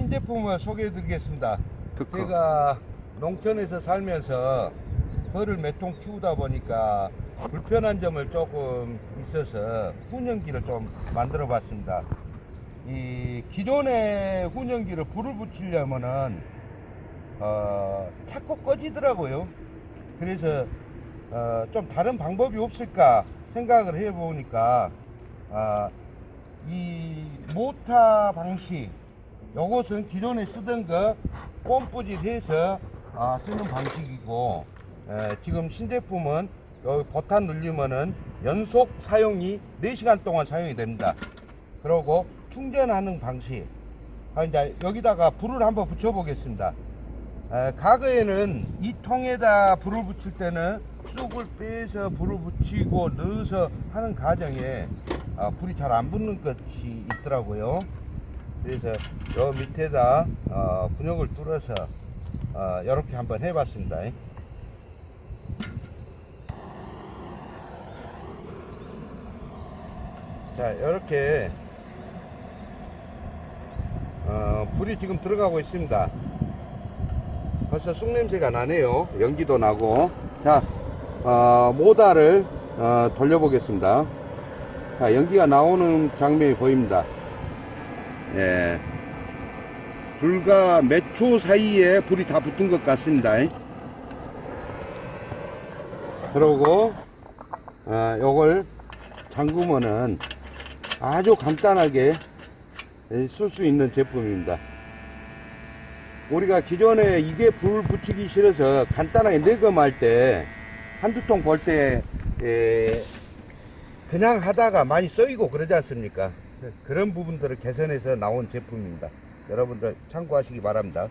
신제품을 소개해 드리겠습니다. 특허. 제가 농촌에서 살면서 벌을 몇 통 키우다 보니까 불편한 점을 조금 있어서 훈연기를 좀 만들어 봤습니다. 이 기존의 훈연기를 불을 붙이려면은 어, 자꾸 꺼지더라고요. 그래서 어, 좀 다른 방법이 없을까 생각을 해 보니까 아, 이 모타 방식 요것은 기존에 쓰던 거 펌프질 해서 아, 쓰는 방식이고 에, 지금 신제품은 여기 버튼 누르면은 연속 사용이 4시간 동안 사용이 됩니다. 그리고 충전하는 방식 아, 이제 여기다가 불을 한번 붙여 보겠습니다. 에, 과거에는 이 통에다 불을 붙일 때는 쑥을 빼서 불을 붙이고 넣어서 하는 과정에 아, 불이 잘 안 붙는 것이 있더라고요. 그래서 요 밑에다 어, 분역을 뚫어서 어, 이렇게 한번 해봤습니다. 자, 이렇게 어, 불이 지금 들어가고 있습니다. 벌써 쑥 냄새가 나네요. 연기도 나고. 자, 어, 모다를 어, 돌려보겠습니다. 자, 연기가 나오는 장면이 보입니다. 예. 불과 몇 초 사이에 불이 다 붙은 것 같습니다. 그러고, 어, 요걸 잠그면은 아주 간단하게 쓸 수 있는 제품입니다. 우리가 기존에 이게 불 붙이기 싫어서 간단하게 내검할 때 한두 통 볼때 그냥 하다가 많이 쏘이고 그러지 않습니까? 그런 부분들을 개선해서 나온 제품입니다. 여러분들 참고하시기 바랍니다.